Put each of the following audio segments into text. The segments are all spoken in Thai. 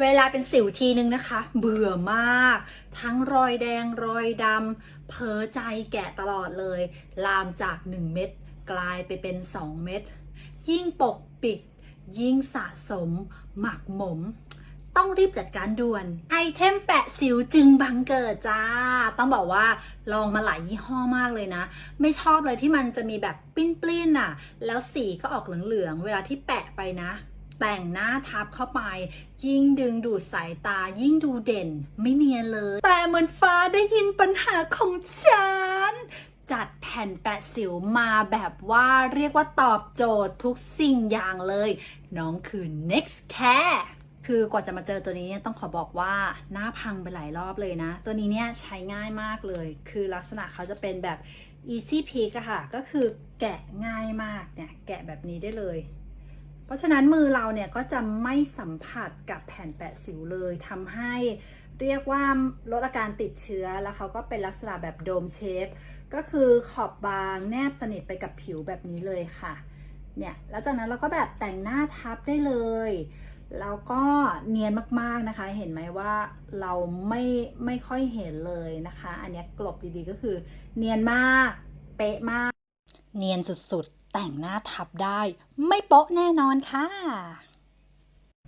เวลาเป็นสิวทีนึงนะคะ เบื่อมาก ทั้งรอยแดงรอยดำเพ้อใจแกะตลอดเลย ลามจาก 1 เม็ดกลายไปเป็น 2 เม็ดยิ่งปกปิด ยิ่งสะสม หมักหมม ต้องรีบจัดการด่วน ไอเทมแปะสิวจึงบังเกิดจ้า ต้องบอกว่าลองมาหลายยี่ห้อมากเลยนะ ไม่ชอบเลยที่มันจะมีแบบปิ้นปลิ้นๆอะ แล้วสีก็ออกเหลืองๆ เวลาที่แปะไปนะ แต่งหน้าทับเข้าไป ยิ่งดึงดูดสายตายิ่งดูเด่น ไม่เนียนเลย แต่เหมือนฟ้าได้ยินปัญหาของฉัน จัดแผ่นแปะสิวมาแบบว่าเรียกว่าตอบโจทย์ทุกสิ่งอย่างเลย น้องคือ next care คือกว่าจะมาเจอตัวนี้เนี่ยต้องขอบอกว่าหน้าพังไปหลายรอบเลยนะ ตัวนี้เนี่ยใช้ง่ายมากเลย คือลักษณะเขาจะเป็นแบบ easy pick อะค่ะ ก็คือแกะง่ายมากเนี่ย แกะแบบนี้ได้เลย เพราะฉะนั้นมือเราเนี่ยก็จะไม่สัมผัสกับแผ่นแปะสิวเลยทำให้เรียกว่าลดอาการติดเชื้อแล้วเขาก็เป็นลักษณะแบบโดมเชฟ ก็คือขอบบางแนบสนิทไปกับผิวแบบนี้เลยค่ะ เนี่ยแล้วจากนั้นเราก็แบบแต่งหน้าทับได้เลย แล้วก็เนียนมากๆนะคะ เห็นไหมว่าเราไม่ไม่ค่อยเห็นเลยนะคะ อันนี้กลบดีๆก็คือเนียนมาก เป๊ะมาก เนียนสุดๆ แต่งหน้าทับได้ ไม่โป๊ะแน่นอนค่ะ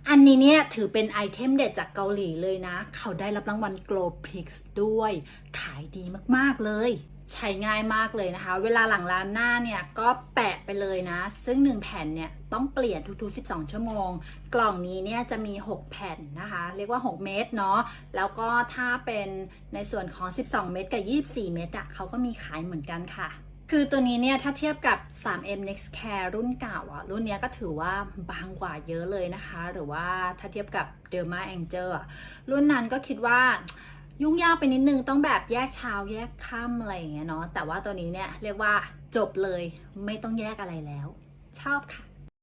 อันนี้เนี่ยถือเป็นไอเทมเด็ดจากเกาหลีเลยนะ เขาได้รับรางวัล Glow Pix ด้วย ขายดีมากๆเลยใช้ง่ายมากเลยนะคะ เวลาหลังร้านหน้าเนี่ยก็แปะไปเลยนะ ซึ่ง 1 แผ่นเนี่ยต้องเปลี่ยนทุกๆ 12 ชั่วโมง กล่องนี้เนี่ยจะมี 6 แผ่นนะคะ เรียกว่า 6 เม็ดเนาะ แล้วก็ถ้าเป็นในส่วนของ 12 เม็ดกับ 24 เม็ดอะเขาก็มีขายเหมือนกันค่ะ คือตัวนี้เนี่ยถ้าเทียบกับ 3M Next Care รุ่นเก่าอะรุ่นเนี้ยก็ถือว่าบางกว่าเยอะเลยนะคะ หรือว่าถ้าเทียบกับ Derma Angel อะรุ่นนั้นก็คิดว่ายุ่งยากไปนิดนึงต้องแบบแยกเช้าแยกค่ำอะไรอย่างเงี้ยเนาะแต่ว่าตัวนี้เนี่ยเรียกว่าจบเลยไม่ต้องแยกอะไรแล้ว ชอบค่ะ